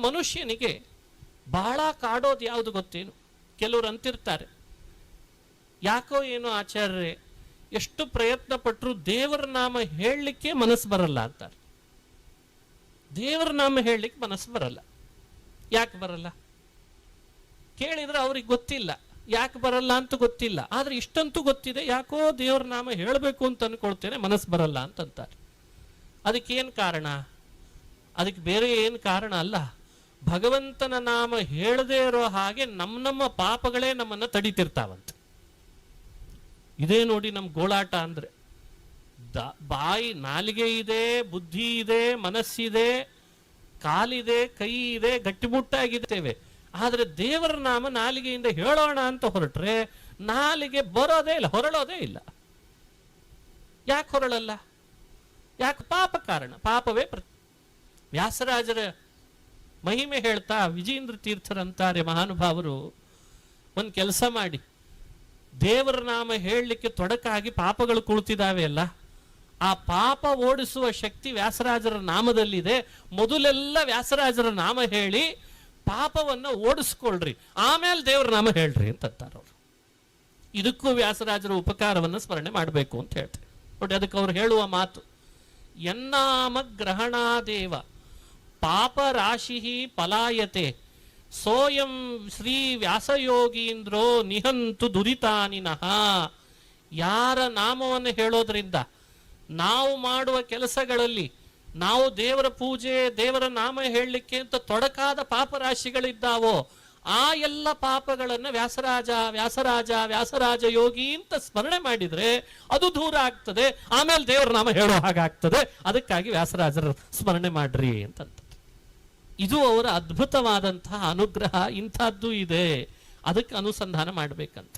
ಮನುಷ್ಯನಿಗೆ ಬಹಳ ಕಾಡೋದು ಯಾವುದು ಗೊತ್ತೇನು? ಕೆಲವರು ಅಂತಿರ್ತಾರೆ. ಯಾಕೋ ಏನೋ ಆಚಾರ್ಯರೇ, ಎಷ್ಟು ಪ್ರಯತ್ನ ಪಟ್ಟರು ದೇವರ ನಾಮ ಹೇಳಲಿಕ್ಕೆ ಮನಸ್ಸು ಬರಲ್ಲ ಅಂತಾರೆ. ದೇವರ ನಾಮ ಹೇಳಲಿಕ್ಕೆ ಮನಸ್ಸು ಬರಲ್ಲ. ಯಾಕೆ ಬರಲ್ಲ? ಕೇಳಿದ್ರೆ ಅವ್ರಿಗೆ ಗೊತ್ತಿಲ್ಲ. ಯಾಕೆ ಬರಲ್ಲ ಅಂತ ಗೊತ್ತಿಲ್ಲ. ಆದ್ರೆ ಇಷ್ಟಂತೂ ಗೊತ್ತಿದೆ, ಯಾಕೋ ದೇವರ ನಾಮ ಹೇಳಬೇಕು ಅಂತ ಅನ್ಕೊಳ್ತೇನೆ, ಮನಸ್ಸು ಬರಲ್ಲ ಅಂತಂತಾರೆ. ಅದಕ್ಕೇನು ಕಾರಣ? ಅದಕ್ಕೆ ಬೇರೆ ಏನು ಕಾರಣ ಅಲ್ಲ. ಭಗವಂತನ ನಾಮ ಹೇಳದೇ ಇರೋ ಹಾಗೆ ನಮ್ಮ ನಮ್ಮ ಪಾಪಗಳೇ ನಮ್ಮನ್ನು ತಡಿತಿರ್ತಾವಂತೆ. ಇದೇ ನೋಡಿ ನಮ್ಮ ಗೋಳಾಟ ಅಂದರೆ, ದ- ಬಾಯಿ ನಾಲಿಗೆ ಇದೆ, ಬುದ್ಧಿ ಇದೆ, ಮನಸ್ಸಿದೆ, ಕಾಲಿದೆ, ಕೈ ಇದೆ, ಗಟ್ಟಿಮುಟ್ಟಾಗಿದ್ದೇವೆ. ಆದರೆ ದೇವರ ನಾಮ ನಾಲಿಗೆಯಿಂದ ಹೇಳೋಣ ಅಂತ ಹೊರಟ್ರೆ ನಾಲಿಗೆ ಬರೋದೇ ಇಲ್ಲ, ಹೊರಳೋದೇ ಇಲ್ಲ. ಯಾಕೆ ಹೊರಳಲ್ಲ? ಯಾಕೆ ಪಾಪ ಕಾರಣ? ಪಾಪವೇ ಪ್ರ ವ್ಯಾಸರಾಜರ ಮಹಿಮೆ ಹೇಳ್ತಾ ವಿಜೇಂದ್ರ ತೀರ್ಥರಂತಾರೆ ಮಹಾನುಭಾವರು, ಒಂದು ಕೆಲಸ ಮಾಡಿ. ದೇವರ ನಾಮ ಹೇಳಲಿಕ್ಕೆ ತೊಡಕಾಗಿ ಪಾಪಗಳು ಕುಳಿತಿದ್ದಾವೆ ಅಲ್ಲ, ಆ ಪಾಪ ಓಡಿಸುವ ಶಕ್ತಿ ವ್ಯಾಸರಾಜರ ನಾಮದಲ್ಲಿದೆ. ಮೊದಲೆಲ್ಲ ವ್ಯಾಸರಾಜರ ನಾಮ ಹೇಳಿ ಪಾಪವನ್ನು ಓಡಿಸ್ಕೊಳ್ರಿ, ಆಮೇಲೆ ದೇವರ ನಾಮ ಹೇಳ್ರಿ ಅಂತಂತಾರೆ ಅವರು. ಇದಕ್ಕೂ ವ್ಯಾಸರಾಜರ ಉಪಕಾರವನ್ನು ಸ್ಮರಣೆ ಮಾಡಬೇಕು ಅಂತ ಹೇಳ್ತಾರೆ. ನೋಡಿ, ಅದಕ್ಕೆ ಅವ್ರು ಹೇಳುವ ಮಾತು, ಎನ್ನಾಮ ಗ್ರಹಣಾದೇವ ಪಾಪ ರಾಶಿ ಪಲಾಯತೆ. ಸೋಯಂ ಶ್ರೀ ವ್ಯಾಸಯೋಗೀಂದ್ರೋ ನಿಹಂತು ದುರಿತಾನಿನಃ ಯಾರ ನಾಮವನ್ನು ಹೇಳೋದ್ರಿಂದ ನಾವು ಮಾಡುವ ಕೆಲಸಗಳಲ್ಲಿ ನಾವು ದೇವರ ಪೂಜೆ, ದೇವರ ನಾಮ ಹೇಳಲಿಕ್ಕೆ ಅಂತ ತೊಡಕಾದ ಪಾಪರಾಶಿಗಳಿದ್ದಾವೋ, ಆ ಎಲ್ಲ ಪಾಪಗಳನ್ನು ವ್ಯಾಸರಾಜ ವ್ಯಾಸರಾಜ ವ್ಯಾಸರಾಜ ಯೋಗಿ ಅಂತ ಸ್ಮರಣೆ ಮಾಡಿದರೆ ಅದು ದೂರ ಆಗ್ತದೆ. ಆಮೇಲೆ ದೇವರ ನಾಮ ಹೇಳೋ ಹಾಗಾಗ್ತದೆ. ಅದಕ್ಕಾಗಿ ವ್ಯಾಸರಾಜರ ಸ್ಮರಣೆ ಮಾಡ್ರಿ ಅಂತ ಇದು ಅವರ ಅದ್ಭುತವಾದಂತಹ ಅನುಗ್ರಹ ಇಂಥದ್ದು ಇದೆ. ಅದಕ್ಕೆ ಅನುಸಂಧಾನ ಮಾಡ್ಬೇಕಂತ.